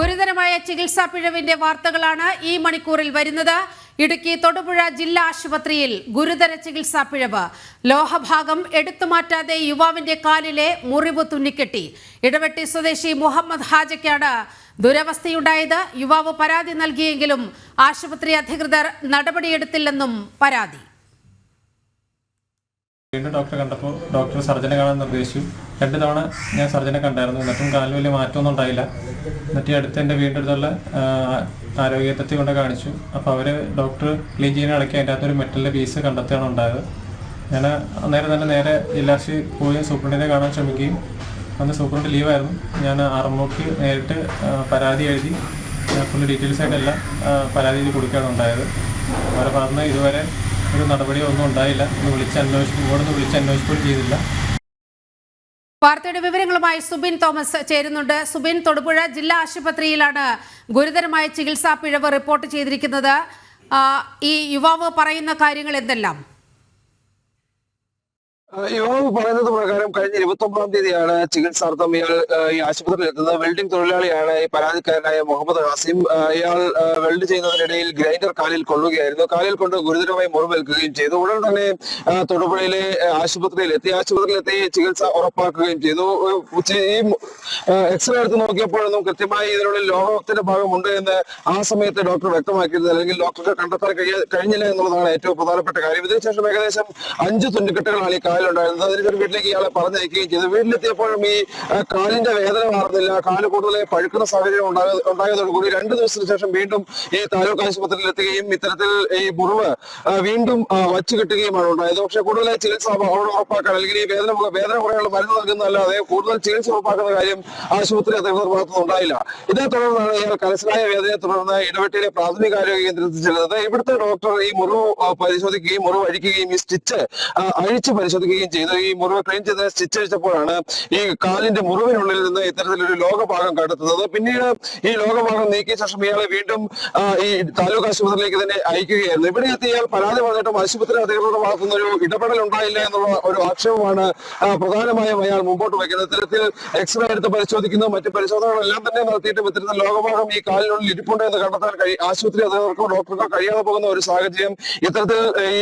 ഗുരുതരമായ ചികിത്സാ പിഴവിന്റെ വാർത്തകളാണ് ഈ മണിക്കൂറിൽ വരുന്നത്. ഇടുക്കി തൊടുപുഴ ജില്ലാ ആശുപത്രിയിൽ ഗുരുതര ചികിത്സാ പിഴവ്. ലോഹഭാഗം എടുത്തുമാറ്റാതെ യുവാവിന്റെ കാലിലെ മുറിവ് തുന്നിക്കെട്ടി. ഇടവെട്ടി സ്വദേശി മുഹമ്മദ് ഹാജയ്ക്കാണ് ദുരവസ്ഥയുണ്ടായത്. യുവാവ് പരാതി നൽകിയെങ്കിലും ആശുപത്രി അധികൃതർ നടപടിയെടുത്തില്ലെന്നും പരാതി. വീണ്ടും ഡോക്ടറെ കണ്ടപ്പോൾ ഡോക്ടർ സർജനെ കാണാൻ നിർദ്ദേശിച്ചു. രണ്ട് തവണ ഞാൻ സർജനെ കണ്ടായിരുന്നു. എന്നിട്ടും കാലിൽ വലിയ മാറ്റമൊന്നും ഉണ്ടായില്ല. എന്നിട്ട് അടുത്ത് എന്റെ വീടിന്റെ അടുത്തുള്ള ആരോഗ്യത്തെ കൊണ്ട് കാണിച്ചു. അപ്പോൾ അവർ ഡോക്ടർ ക്ലീൻ ചെയ്യുന്ന ഇടയ്ക്ക് അതിന്റെ അകത്തൊരു മെറ്റലിന്റെ പീസ് കണ്ടെത്തുകയാണ് ഉണ്ടായത്. ഞാൻ അന്നേരം തന്നെ നേരെ ജില്ലാശി പോയി സൂപ്രണ്ടിനെ കാണാൻ ശ്രമിക്കുകയും അന്ന് സൂപ്രണ്ട് ലീവായിരുന്നു ഞാൻ എം നേരിട്ട് പരാതി എഴുതി. ഫുൾ ഡീറ്റെയിൽസ് ആയിട്ടെല്ലാം പരാതി എഴുതി കൊടുക്കുകയാണ് ഉണ്ടായത്. അവരെ പറഞ്ഞ് ഇതുവരെ ഒരു നടപടിയോ ഒന്നും ഉണ്ടായില്ല. ഒന്ന് വിളിച്ച് അന്വേഷിക്കും ഇങ്ങോട്ടൊന്ന് വിളിച്ച് അന്വേഷിക്കുകയും ചെയ്തില്ല. വാർത്തയുടെ വിവരങ്ങളുമായി സുബിൻ തോമസ് ചേരുന്നുണ്ട്. സുബിൻ തൊടുപുഴ ജില്ലാ ആശുപത്രിയിലാണ് ഗുരുതരമായ ചികിത്സാ പിഴവ് റിപ്പോർട്ട് ചെയ്തിരിക്കുന്നത്. ഈ യുവാവ് പറയുന്ന കാര്യങ്ങൾ എന്തെല്ലാം? യുവാവ് പറയുന്നത് പ്രകാരം കഴിഞ്ഞ ഇരുപത്തി ഒമ്പതാം തീയതിയാണ് ചികിത്സാർത്ഥം ഇയാൾ ഈ ആശുപത്രിയിൽ എത്തുന്നത്. വെൽഡിംഗ് തൊഴിലാളിയാണ് ഈ പരാതിക്കാരനായ മുഹമ്മദ് ഹാസിം ഇയാൾ വെൽഡ് ചെയ്യുന്നതിനിടയിൽ ഗ്രൈൻഡർ കാലിൽ കൊള്ളുകയായിരുന്നു. കാലിൽ കൊണ്ട് ഗുരുതരമായി മുറിവേൽക്കുകയും ചെയ്തു. ഉടൻ തന്നെ തൊടുപുഴയിലെ ആശുപത്രിയിൽ എത്തി. ആശുപത്രിയിൽ എത്തി ചികിത്സ ഉറപ്പാക്കുകയും ചെയ്തു. ഈ എക്സ്റേ എടുത്ത് നോക്കിയപ്പോഴൊന്നും കൃത്യമായി ഇതിനുള്ളിൽ ലോഹത്തിന്റെ ഭാഗമുണ്ട് എന്ന് ആ സമയത്ത് ഡോക്ടർ വ്യക്തമാക്കിയിരുന്നത് അല്ലെങ്കിൽ ഡോക്ടർക്ക് കണ്ടെത്താൻ കഴിഞ്ഞില്ല എന്നുള്ളതാണ് ഏറ്റവും പ്രധാനപ്പെട്ട കാര്യം. ഇതിനുശേഷം ഏകദേശം അഞ്ച് തുന്നിക്കെട്ടുകളാണ് ഈ കാലിലുണ്ടായിരുന്നത് അതിനൊരു വീട്ടിലേക്ക് ഇയാളെ പറഞ്ഞയക്കുകയും ചെയ്തു. വീട്ടിലെത്തിയപ്പോഴും ഈ കാലിന്റെ വേദന മാറുന്നില്ല. കാൽ കൂടുതലായി പഴുക്കുന്ന സാഹചര്യം ഉണ്ടായതോടു കൂടി രണ്ടു ദിവസത്തിന് ശേഷം വീണ്ടും ഈ താലൂക്ക് ആശുപത്രിയിൽ എത്തുകയും ഇത്തരത്തിൽ ഈ മുറിവ് വീണ്ടും വച്ചു കിട്ടുകയുമാണ് ഉണ്ടായത്. പക്ഷെ കൂടുതലായി ചികിത്സ അവ- അവിടെ ഉറപ്പാക്കാൻ അല്ലെങ്കിൽ ഈ വേദന വേദന കുറയാനുള്ള മരുന്ന് നൽകുന്നതല്ലാതെ കൂടുതൽ ചികിത്സ ഉറപ്പാക്കുന്ന കാര്യം ആശുപത്രി അധികൃതർ ഭാഗത്തുനിന്ന് ഉണ്ടായില്ല. ഇതേ തുടർന്നാണ് ഇയാൾ കലശലായ വേദനയെ തുടർന്ന് ഇടവെട്ടിയിലെ പ്രാഥമിക ആരോഗ്യ കേന്ദ്രത്തിൽ ചെല്ലുന്നത് ഇവിടുത്തെ ഡോക്ടർ ഈ മുറിവ് പരിശോധിക്കുകയും മുറിവ് അഴിക്കുകയും ഈ സ്റ്റിച്ച് അഴിച്ച് പരിശോധിക്കുകയും ചെയ്തു. ഈ മുറിവ് ക്ലീൻ ചെയ്ത് സ്റ്റിച്ച് അഴിച്ചപ്പോഴാണ് ഈ കാലിന്റെ മുറിവിനുള്ളിൽ നിന്ന് ഇത്തരത്തിലൊരു ലോകഭാഗം കണ്ടെത്തുന്നത് പിന്നീട് ഈ ലോകഭാഗം നീക്കിയ ശേഷം ഇയാളെ വീണ്ടും ഈ താലൂക്ക് ആശുപത്രിയിലേക്ക് തന്നെ അയക്കുകയായിരുന്നു. ഇവിടെ എത്തി ഇയാൾ പരാതി പറഞ്ഞിട്ടും ആശുപത്രി അധികൃതരുടെ ഭാഗത്തുനിന്ന് ഒരു ഇടപെടൽ ഉണ്ടായില്ല എന്നുള്ള ഒരു ആക്ഷേപമാണ് പ്രധാനമായും അയാൾ മുമ്പോട്ട് വയ്ക്കുന്നത്. ഇത്തരത്തിൽ എക്സ്റേ എടുത്ത് പരിശോധിക്കുന്നു. മറ്റ് പരിശോധനകളെല്ലാം തന്നെ നടത്തിയിട്ടും ഇത്തരത്തിൽ ലോകഭാഗം ഈ കാലിനുള്ളിൽ ഇരിപ്പുണ്ട് എന്ന് കണ്ടെത്താൻ കഴി ആശുപത്രി അധികൃതർക്കോ ഡോക്ടർക്കോ കഴിയാതെ പോകുന്ന ഒരു സാഹചര്യം ഇത്തരത്തിൽ ഈ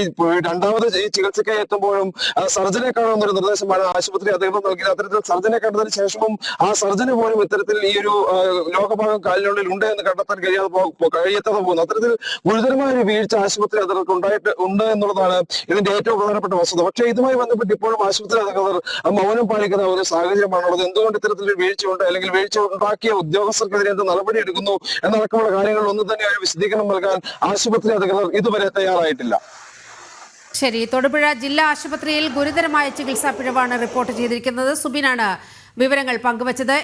രണ്ടാമത് ഈ ചികിത്സയ്ക്കായി എത്തുമ്പോഴും സർജനെ ഒരു നിർദ്ദേശമാണ് ആശുപത്രി അദ്ദേഹം നൽകിയത്. അത്തരത്തിൽ സർജനെ കണ്ടതിന് ശേഷവും ആ സർജന് പോലും ഇത്തരത്തിൽ ഈ ഒരു ലോകഭാഗം കാലിനുള്ളിൽ ഉണ്ട് എന്ന് കണ്ടെത്താൻ കഴിയാതെ പോ- പോ- കഴിയാതെ പോകുന്നു. അത്തരത്തിൽ ഗുരുതരമായ ഒരു വീഴ്ച ആശുപത്രി അധികൃതർക്ക് ഉണ്ടായിട്ട് ഉണ്ട് എന്നുള്ളതാണ് ഇതിന്റെ ഏറ്റവും പ്രധാനപ്പെട്ട വസ്തുത. പക്ഷേ ഇതുമായി ബന്ധപ്പെട്ട് ഇപ്പോഴും ആശുപത്രി അധികൃതർ മൗനം പാലിക്കുന്ന ഒരു സാഹചര്യമാണുള്ളത്. എന്തുകൊണ്ട് വീഴ്ച ഉണ്ട് അല്ലെങ്കിൽ വീഴ്ച ഉണ്ടാക്കിയ ഉദ്യോഗസ്ഥർക്കെതിരെ എന്ത് നടപടി എടുക്കുന്നു എന്നടക്കമുള്ള കാര്യങ്ങൾ ഒന്നും തന്നെ ഒരു വിശദീകരണം നൽകാൻ ആശുപത്രി അധികൃതർ ഇതുവരെ തയ്യാറായിട്ടില്ല. ശരി തൊടുപുഴ ജില്ലാ ആശുപത്രിയിൽ ഗുരുതരമായ ചികിത്സാ പിഴവാണ് റിപ്പോർട്ട് ചെയ്തിരിക്കുന്നത്. സുബിനാണ് വിവരങ്ങൾ പങ്കുവച്ചത്.